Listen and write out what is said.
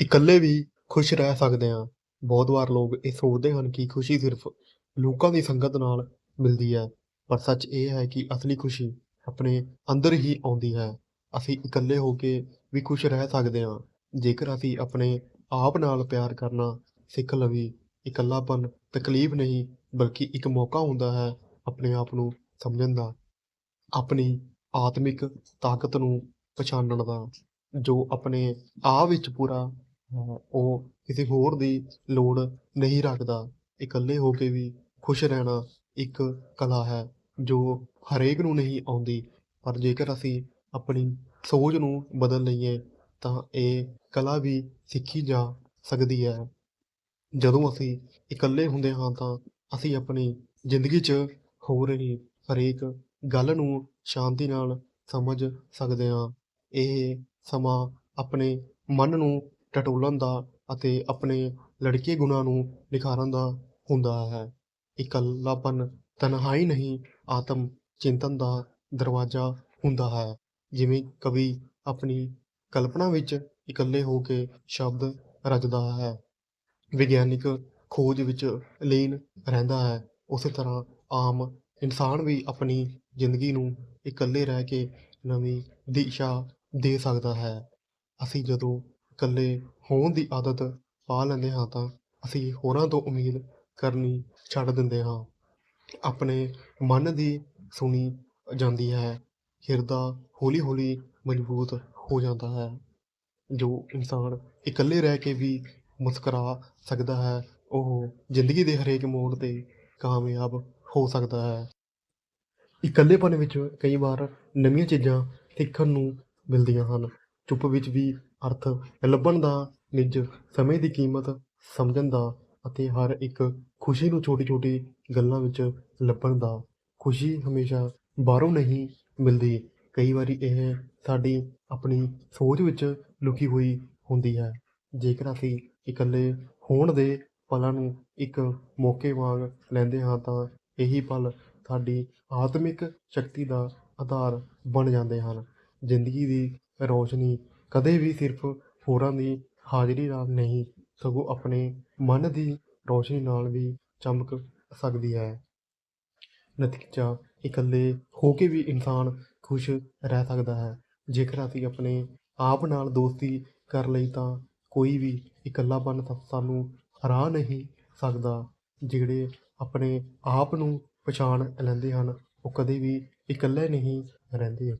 ਇਕੱਲੇ ਵੀ ਖੁਸ਼ ਰਹਿ ਸਕਦੇ ਹਾਂ। ਬਹੁਤ ਵਾਰ ਲੋਕ ਇਹ ਸੋਚਦੇ ਹਨ ਕਿ ਖੁਸ਼ੀ ਸਿਰਫ ਲੋਕਾਂ ਦੀ ਸੰਗਤ ਨਾਲ ਮਿਲਦੀ ਹੈ, ਪਰ ਸੱਚ ਇਹ ਹੈ ਕਿ ਅਸਲੀ ਖੁਸ਼ੀ ਆਪਣੇ ਅੰਦਰ ਹੀ ਆਉਂਦੀ ਹੈ। ਅਸੀਂ ਇਕੱਲੇ ਹੋ ਕੇ ਵੀ ਖੁਸ਼ ਰਹਿ ਸਕਦੇ ਹਾਂ। ਜੇਕਰ ਅਸੀਂ ਆਪਣੇ ਆਪ ਨਾਲ ਪਿਆਰ ਕਰਨਾ ਸਿੱਖ ਲਵੀ, ਇਕੱਲਾਪਨ ਤਕਲੀਫ ਨਹੀਂ, ਬਲਕਿ ਇੱਕ ਮੌਕਾ ਹੁੰਦਾ ਹੈ ਆਪਣੇ ਆਪ ਨੂੰ ਸਮਝਣ ਦਾ, ਆਪਣੀ ਆਤਮਿਕ ਤਾਕਤ ਨੂੰ ਪਛਾਣਨ ਦਾ, ਜੋ ਆਪਣੇ ਆਪ ਵਿੱਚ ਪੂਰਾ ਉਹ ਕਿਸੇ ਹੋਰ ਦੀ ਲੋੜ ਨਹੀਂ ਰੱਖਦਾ। ਇਕੱਲੇ ਹੋ ਕੇ ਵੀ ਖੁਸ਼ ਰਹਿਣਾ ਇੱਕ ਕਲਾ ਹੈ, ਜੋ ਹਰੇਕ ਨੂੰ ਨਹੀਂ ਆਉਂਦੀ। ਪਰ ਜੇਕਰ ਅਸੀਂ ਆਪਣੀ ਸੋਚ ਨੂੰ ਬਦਲ ਲਈਏ, ਤਾਂ ਇਹ ਕਲਾ ਵੀ ਸਿੱਖੀ ਜਾ ਸਕਦੀ ਹੈ। ਜਦੋਂ ਅਸੀਂ ਇਕੱਲੇ ਹੁੰਦੇ ਹਾਂ, ਤਾਂ ਅਸੀਂ ਆਪਣੀ ਜ਼ਿੰਦਗੀ 'ਚ ਹੋ ਰਹੀ ਹਰੇਕ ਗੱਲ ਨੂੰ ਸ਼ਾਂਤੀ ਨਾਲ ਸਮਝ ਸਕਦੇ ਹਾਂ। ਇਹ ਸਮਾਂ ਆਪਣੇ ਮਨ ਨੂੰ ਟਟੋਲਣ ਦਾ ਅਤੇ ਆਪਣੇ ਲੜਕੇ ਗੁਣਾਂ ਨੂੰ ਨਿਖਾਰਨ ਦਾ ਹੁੰਦਾ ਹੈ। ਇਕੱਲਾਪਨ ਤਨਹਾਈ ਨਹੀਂ, ਆਤਮ ਚਿੰਤਨ ਦਾ ਦਰਵਾਜ਼ਾ ਹੁੰਦਾ ਹੈ। ਜਿਵੇਂ ਕਵੀ ਆਪਣੀ ਕਲਪਨਾ ਵਿੱਚ ਇਕੱਲੇ ਹੋ ਕੇ ਸ਼ਬਦ ਰਚਦਾ ਹੈ। ਵਿਗਿਆਨਿਕ ਖੋਜ ਵਿੱਚ ਲੀਨ ਰਹਿੰਦਾ ਹੈ। ਉਸੇ ਤਰ੍ਹਾਂ ਆਮ ਇਨਸਾਨ ਵੀ ਆਪਣੀ ਜ਼ਿੰਦਗੀ ਨੂੰ ਇਕੱਲੇ ਰਹਿ ਕੇ ਨਵੀਂ ਦਿਸ਼ਾ ਦੇ ਸਕਦਾ ਹੈ। ਅਸੀਂ ਜਦੋਂ ਇਕੱਲੇ ਹੋਣ ਦੀ ਆਦਤ ਪਾ ਲੈਂਦੇ ਹਾਂ ਤਾਂ ਅਸੀਂ ਹੋਰਾਂ ਤੋਂ ਉਮੀਦ ਕਰਨੀ ਛੱਡ ਦਿੰਦੇ ਹਾਂ। ਆਪਣੇ ਮਨ ਦੀ ਸੁਣੀ ਜਾਂਦੀ ਹੈ, ਹਿਰਦਾ ਹੌਲੀ ਹੌਲੀ ਮਜ਼ਬੂਤ ਹੋ ਜਾਂਦਾ ਹੈ। ਜੋ ਇਨਸਾਨ ਇਕੱਲੇ ਰਹਿ ਕੇ ਵੀ ਮੁਸਕਰਾ ਸਕਦਾ ਹੈ, ਉਹ ਜ਼ਿੰਦਗੀ ਦੇ ਹਰੇਕ ਮੋੜ ਤੇ ਕਾਮਯਾਬ ਹੋ ਸਕਦਾ ਹੈ। ਇਕੱਲੇਪਨ ਵਿੱਚ ਕਈ ਵਾਰ ਨਵੀਆਂ ਚੀਜ਼ਾਂ ਸਿੱਖਣ ਨੂੰ ਮਿਲਦੀਆਂ ਹਨ। ਚੁੱਪ ਵਿੱਚ ਵੀ ਅਰਥ ਲੱਭਣ ਦਾ, ਨਿੱਜ ਸਮੇਂ ਦੀ ਕੀਮਤ ਸਮਝਣ ਦਾ ਅਤੇ ਹਰ ਇੱਕ ਖੁਸ਼ੀ ਨੂੰ ਛੋਟੀ ਛੋਟੀ ਗੱਲਾਂ ਵਿੱਚ ਲੱਭਣ ਦਾ। ਖੁਸ਼ੀ ਹਮੇਸ਼ਾ ਬਾਹਰੋਂ ਨਹੀਂ ਮਿਲਦੀ। ਕਈ ਵਾਰੀ ਇਹ ਸਾਡੀ ਆਪਣੀ ਸੋਚ ਵਿੱਚ ਲੁਕੀ ਹੋਈ ਹੁੰਦੀ ਹੈ। ਜੇਕਰ ਅਸੀਂ ਇਕੱਲੇ ਹੋਣ ਦੇ ਪਲਾਂ ਨੂੰ ਇੱਕ ਮੌਕੇ ਵਾਂਗ ਲੈਂਦੇ ਹਾਂ ਤਾਂ ਇਹੀ ਪਲ ਸਾਡੀ ਆਤਮਿਕ ਸ਼ਕਤੀ ਦਾ ਆਧਾਰ ਬਣ ਜਾਂਦੇ ਹਨ। ਜ਼ਿੰਦਗੀ ਦੀ ਰੌਸ਼ਨੀ ਕਦੇ ਵੀ ਸਿਰਫ ਹੋਰਾਂ ਦੀ ਹਾਜ਼ਰੀ ਨਾਲ ਨਹੀਂ, ਸਗੋਂ ਆਪਣੇ ਮਨ ਦੀ ਰੌਸ਼ਨੀ ਨਾਲ ਵੀ ਚਮਕ ਸਕਦੀ ਹੈ। ਨਤੀਜਾ ਇਕੱਲੇ ਹੋ ਕੇ ਵੀ ਇਨਸਾਨ ਖੁਸ਼ ਰਹਿ ਸਕਦਾ ਹੈ। ਜੇਕਰ ਅਸੀਂ ਆਪਣੇ ਆਪ ਨਾਲ ਦੋਸਤੀ ਕਰ ਲਈ ਤਾਂ ਕੋਈ ਵੀ ਇਕੱਲਾਪਨ ਸਾ- ਸਾਨੂੰ ਹਰਾ ਨਹੀਂ ਸਕਦਾ। ਜਿਹੜੇ ਆਪਣੇ ਆਪ ਨੂੰ ਪਛਾਣ ਲੈਂਦੇ ਹਨ, ਉਹ ਕਦੇ ਵੀ ਇਕੱਲੇ ਨਹੀਂ ਰਹਿੰਦੇ।